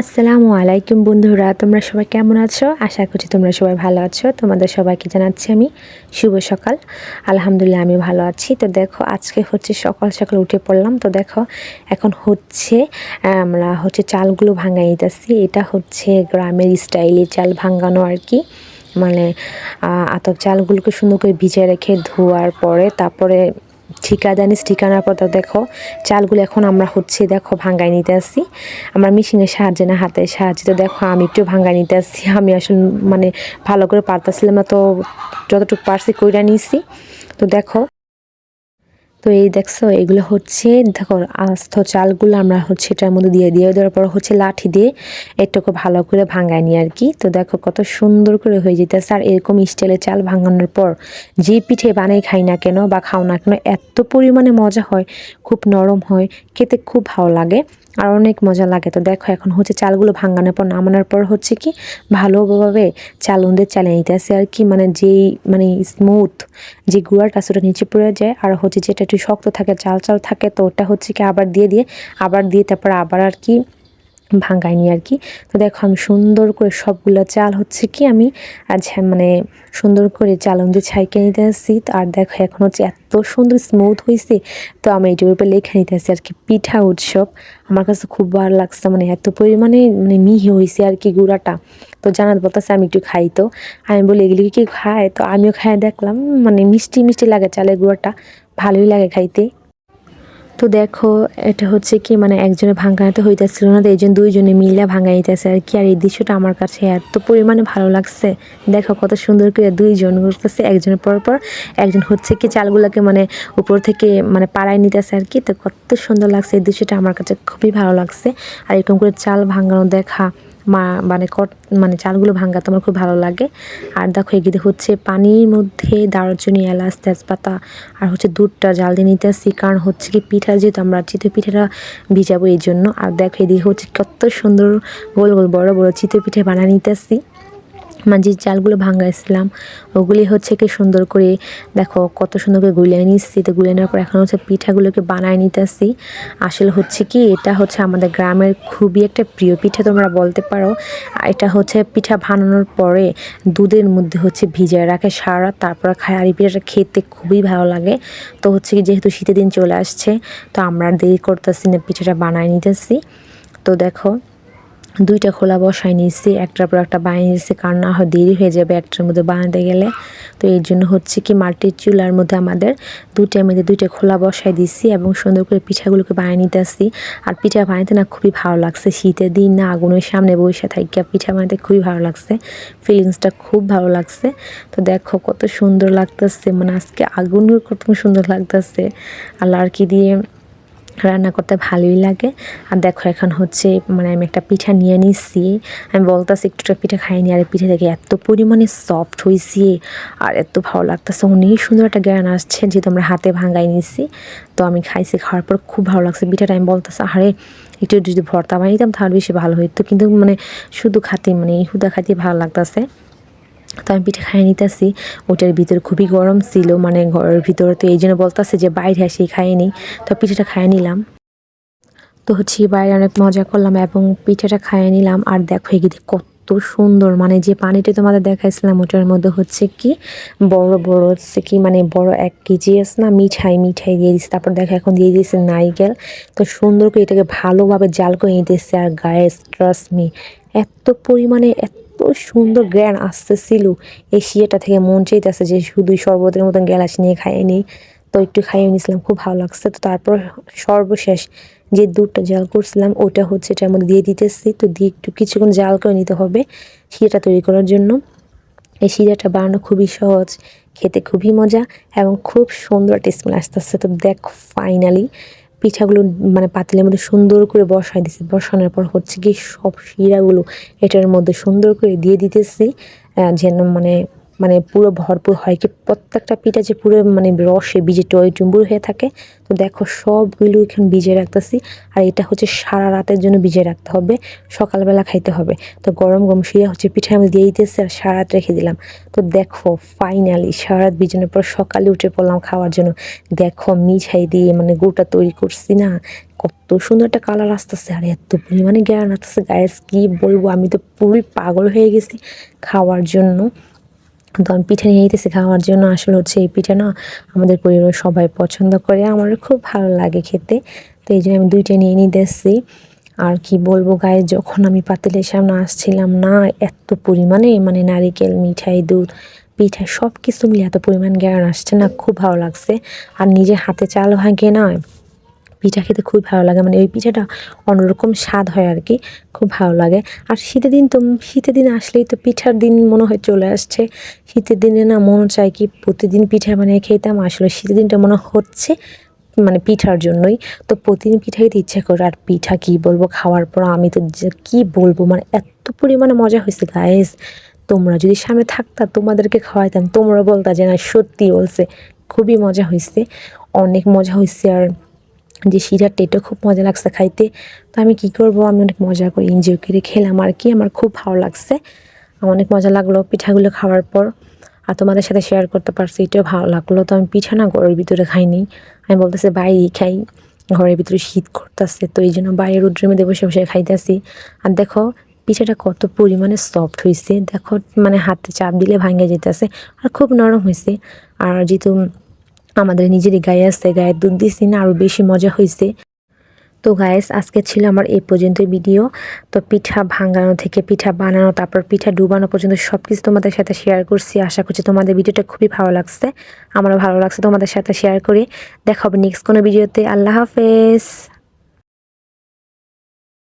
আসসালামু আলাইকুম বন্ধুরা, তোমরা সবাই কেমন আছো? আশা করছি তোমরা সবাই ভালো আছো। তোমাদের সবাইকে জানাচ্ছি আমি শুভ সকাল। আলহামদুলিল্লাহ, আমি ভালো আছি। তো দেখো, আজকে হচ্ছে সকাল সকাল উঠে পড়লাম। তো দেখো, এখন হচ্ছে, আমরা হচ্ছে চালগুলো ভাঙাই দিতেছি। এটা হচ্ছে গ্রামের স্টাইলে চাল ভাঙানো আর কি। মানে আতপ চালগুলোকে সুন্দর করে ভিজে রেখে ধোয়ার পরে, তারপরে ঠিকা জানিস ঠিকানার পর দেখো, চালগুলো এখন আমরা হচ্ছে, দেখো ভাঙ্গাই নিতে আসছি। আমরা মেশিনের সাহায্যে না, হাতের সাহায্যে তো দেখো, আমি একটু ভাঙ্গাই নিতে আসছি। আমি আসলে মানে ভালো করে পারতাছিলাম না, তো যতটুকু পারছি কইরা নিয়েছি তো দেখো তো এই দেখছ, এগুলো হচ্ছে, দেখো, আস্ত চালগুলো আমরা হচ্ছে এটার মধ্যে দিয়ে দিয়ে দেওয়ার পর হচ্ছে লাঠি দিয়ে এটাকে ভালো করে ভাঙায় নি আর কি। তো দেখো, কত সুন্দর করে হয়ে যেতেছে। আর এরকম স্টাইলে চাল ভাঙানোর পর যে পিঠে বানাই খাই না কেন বা খাও না কেন, এত পরিমাণে মজা হয়, খুব নরম হয়, খেতে খুব ভালো লাগে। আর অনেক মজা লাগে। তো দেখো এখন হচ্ছে চালগুলো ভাঙানোর পর নামানোর পর হচ্ছে কি ভালোভাবে চাল উন্দে চালিয়ে নিতে আসে আর কি মানে যেই মানে স্মুথ যে গুঁড়াটা সেটা নিচে পড়ে যায়। আর হচ্ছে যেটা একটু শক্ত থাকে, চাল চাল থাকে, তো ওটা হচ্ছে কি আবার দিয়ে দিয়ে, আবার দিয়ে তারপর আবার আর কি ভাঙায়নি আর কি। তো দেখো আমি সুন্দর করে সবগুলো চাল হচ্ছে কি আমি আজ মানে সুন্দর করে চাল দিয়ে ছাইকে নিতে আসছি। আর দেখো এখন হচ্ছে এত সুন্দর স্মুথ হয়েছে তো আমি এটার উপরে লেখা নিতে আসছি আর কি, পিঠা উৎসব। আমার কাছে খুব ভালো লাগছে মানে এত পরিমাণে মানে মিহি হয়েছে আর কি গুঁড়াটা। তো জানার বলতেছে আমি একটু খাই তো। আমি বলি, এগুলি কি খায়? তো আমিও খাই দেখলাম মানে মিষ্টি মিষ্টি লাগে চালের গুঁড়াটা, ভালোই লাগে খাইতে। তো দেখো, এটা হচ্ছে কি মানে একজনে ভাঙাতে হইতেছিল না, তো এইজন দুইজনে মিলে ভাঙাইতেছে আর কি। আর এই দৃশ্যটা আমার কাছে এত পরিমাণে ভালো লাগছে। দেখো কত সুন্দর করে দুইজন করতেছে একজনের পর পর, একজন হচ্ছে কি চালগুলোকে মানে উপর থেকে মানে পাড়ায় নিতেছে আর কি। তো কত সুন্দর লাগছে, এই দৃশ্যটা আমার কাছে খুবই ভালো লাগছে। আর এরকম করে চাল ভাঙানো দেখা মা মানে কট মানে চালগুলো ভাঙ্গাতে আমার খুব ভালো লাগে। আর দেখো এগিয়ে হচ্ছে পানির মধ্যে দারচুনি, এলাচ, তেজপাতা আর হচ্ছে দুধটা জাল দিয়ে নিতে আসছি। কারণ হচ্ছে কি পিঠা যেহেতু আমরা চিতই পিঠাটা ভিজাবো, এই জন্য। আর দেখো, এদিকে হচ্ছে কত সুন্দর গোল গোল বড় বড় চিতে পিঠে বানিয়ে নিতে যে চালগুলো ভাঙাইছিলাম। ওগুলি হচ্ছে কি সুন্দর করে দেখো কত সুন্দর করে গুলিয়ে নিচ্ছি। তো গুলিয়ে নেওয়ার পর এখন হচ্ছে পিঠাগুলোকে বানায় নিতেছি। আসলে হচ্ছে কি এটা হচ্ছে আমাদের গ্রামের খুবই একটা প্রিয় পিঠা তোমরা বলতে পারো। এটা হচ্ছে পিঠা বানানোর পরে দুধের মধ্যে হচ্ছে ভিজিয়ে রাখে সারা, তারপর খায়। আর এই পিঠাটা খেতে খুবই ভালো লাগে। তো হচ্ছে কি যেহেতু শীতের দিন চলে আসছে, তো আমরা দেরি করতেছি না পিঠাটা বানায় নিতেছি। তো দেখো দুইটা খোলা বসাই নিয়েছি, একটার পর একটা বানিয়ে নিয়েছি, কারণ না হয় দেরি হয়ে যাবে একটার মধ্যে বানাতে গেলে। তো এই জন্য হচ্ছে কি মাটির চুলার মধ্যে আমাদের দুইটার মধ্যে দুইটা খোলা বসাই দিছি এবং সুন্দর করে পিঠাগুলোকে বানিয়ে নিতে আসছি আর পিঠা বানাতে না খুবই ভালো লাগছে। শীতের দিন না আগুনের সামনে বসে থাকিয়া পিঠা বানাতে খুবই ভালো লাগছে। ফিলিংসটা খুব ভালো লাগছে। তো দেখো কত সুন্দর লাগতেছে। মানে আজকে আগুনও কত সুন্দর লাগতেছে। আর আর কি দিয়ে রান্না করতে ভালোই লাগে। আর দেখো এখন হচ্ছে মানে আমি একটা পিঠা নিয়ে নিচ্ছি আমি বলতেছি একটুটা পিঠা খাইনি, আর পিঠা দেখে এত পরিমাণে সফট হয়েছি আর এত ভালো লাগতেছে। অনেক সুন্দর একটা জ্ঞান আসছে যেহেতু আমরা হাতে ভাঙাই নিচ্ছি তো আমি খাইছি, খাওয়ার পর খুব ভালো লাগছে। পিঠাটা আমি বলতেছি আরে একটু যদি ভর্তা বানিয়ে তাহলে বেশি ভালো হইতো। কিন্তু মানে শুধু খাতে মানে হুদা খাতে ভালো লাগতেছে। তো আমি পিঠে খাইয়ে নিতেছি। ওটার ভিতরে খুবই গরম ছিল মানে ঘরের ভিতরে তো এই জন্য বলতেছে যে বাইরে আসি, খাইয়ে তো পিঠেটা খাইয়ে নিলাম। তো হচ্ছে বাইরে অনেক মজা করলাম এবং পিঠেটা খাইয়ে নিলাম। আর দেখো এগিয়ে কত সুন্দর মানে যে পানিটা তোমাদের দেখাইছিলাম, ওটার মধ্যে হচ্ছে কি বড় বড়, হচ্ছে কি মানে বড় এক কেজি আছে না, মিঠাই মিঠাই দিয়ে দিচ্ছে তারপর দেখো এখন দিয়ে দিয়েছে নাইকেল তো সুন্দর করে এটাকে ভালোভাবে জাল করে নিতেছে। আর গায়ে স্ট্রাসমি এত পরিমাণে, এত সুন্দর জ্ঞান আসতেছিল। এই শিয়াটা থেকে মন চাইতেছে যে শুধুই শরবতের মতন গ্যালাস নিয়ে খাইয়ে নিই। তো একটু খাইয়ে নিয়েছিলাম খুব ভালো লাগছে। তো তারপর সর্বশেষ যে দুধটা জাল করছিলাম, ওটা হচ্ছে এটার মধ্যে দিয়ে দিতেছি। তো দিয়ে একটু কিছুক্ষণ জাল করে নিতে হবে শিরাটা তৈরি করার জন্য। এই শিরাটা বানানো খুবই সহজ, খেতে খুবই মজা এবং খুব সুন্দর স্মেল আসতে আসতে তো দেখ ফাইনালি পিঠাগুলো মানে পাতিলের মধ্যে সুন্দর করে বসাই দিছি। বসানোর পর হচ্ছে কি সব শিরাগুলো এটার মধ্যে সুন্দর করে দিয়ে দিতেছি যেন মানে মানে পুরো ভরপুর হয় কি প্রত্যেকটা পিঠা যে পুরো মানে রসে বীজে টয় টুম্বুর হয়ে থাকে। তো দেখো সবগুলো এখানে ভিজে রাখতেছি। আর এটা হচ্ছে সারা রাতের জন্য ভিজে রাখতে হবে। সকালবেলা খাইতে হবে। তো গরম গরম শিরা হচ্ছে পিঠা আমি দিয়ে দিতেছি আর সারা রাত রেখে দিলাম। তো দেখো ফাইনালি সারা রাত ভিজানোর পর সকালে উঠে পড়লাম খাওয়ার জন্য। দেখো মিঠাই দিয়ে মানে গুড়টা তৈরি করছি না। কত সুন্দর একটা কালার আসতেছে। আর এত পরিমাণে জ্ঞান আসতেছে। গায়েস কি বলব? আমি তো পুরোই পাগল হয়ে গেছি খাওয়ার জন্য। তো আমি পিঠা নিয়ে নিতেছি খাওয়ার জন্য। আসলে হচ্ছে এই পিঠা না আমাদের পরিবারের সবাই পছন্দ করে। আমার খুব ভালো লাগে খেতে। তো এই জন্য আমি দুইটা নিয়ে নিতেছি। আর কি বলব গায়ে, যখন আমি পাতিলের সামনে আসছিলাম না, এত পরিমাণে মানে নারিকেল, মিঠাই, দুধ, পিঠা সব কিছু মিলে এত পরিমাণ জ্ঞান আসছে না, খুব ভালো লাগছে। আর নিজে হাতে চাল ভাঙে না। পিঠা খেতে খুব ভালো লাগে। মানে ওই পিঠাটা অন্যরকম স্বাদ হয় আর কি খুব ভালো লাগে। আর শীতের দিন তো, শীতের দিন আসলেই তো পিঠার দিন মনে হয় চলে আসছে। শীতের দিনে না মনে চায় কি প্রতিদিন পিঠা বানিয়ে খেতাম, আসলে শীতের দিনটা মনে হচ্ছে মানে পিঠার জন্যই। তো প্রতিদিন পিঠা খেতে ইচ্ছা করে, আর পিঠা কি বলব খাওয়ার পর আমি তো কী বলব মানে এত পরিমাণে মজা হয়েছে গায়েস তোমরা যদি সামনে থাকতা তোমাদেরকে খাওয়াইতাম, তোমরা বলতা যে না সত্যি বলছে, খুবই মজা হয়েছে অনেক মজা হয়েছে আর যে শিরাটা এটা খুব মজা লাগছে খাইতে। তো আমি কি করব? আমি অনেক মজা করে এনজয় করে খেলাম আর কি। আমার খুব ভালো লাগছে। আমার অনেক মজা লাগল পিঠাগুলো খাওয়ার পর। আর তোমাদের সাথে শেয়ার করতে পারছি, এটাও ভালো লাগল। তো আমি পিঠা না ঘরের ভিতরে খাইনি। আমি বলতেছি বাইরেই খাই। ঘরের ভিতরে শীত করতেছে, তো এই জন্য বাইরের রুদ্রের মধ্যে বসে বসে খাইতেছি। আর দেখো, পিঠাটা কত পরিমাণে সফট হয়েছে দেখো মানে হাতে চাপ দিলে ভাঙে যেতেছে। আর খুব নরম হয়েছে আর যেহেতু আমাদের নিজেরই গায়ে আছে, গায়ে দুধ দিছি না আরও বেশি মজা হয়েছে তো গায়েস আজকে ছিল আমার এই পর্যন্ত ভিডিও তো পিঠা ভাঙানো থেকে পিঠা বানানো, তারপর পিঠা ডুবানো পর্যন্ত সব কিছু তোমাদের সাথে শেয়ার করছি। আশা করছি তোমাদের ভিডিওটা খুবই ভালো লাগছে। আমারও ভালো লাগছে তোমাদের সাথে শেয়ার করে। দেখা হবে নেক্সট কোনো ভিডিওতে আল্লাহ হাফেজ।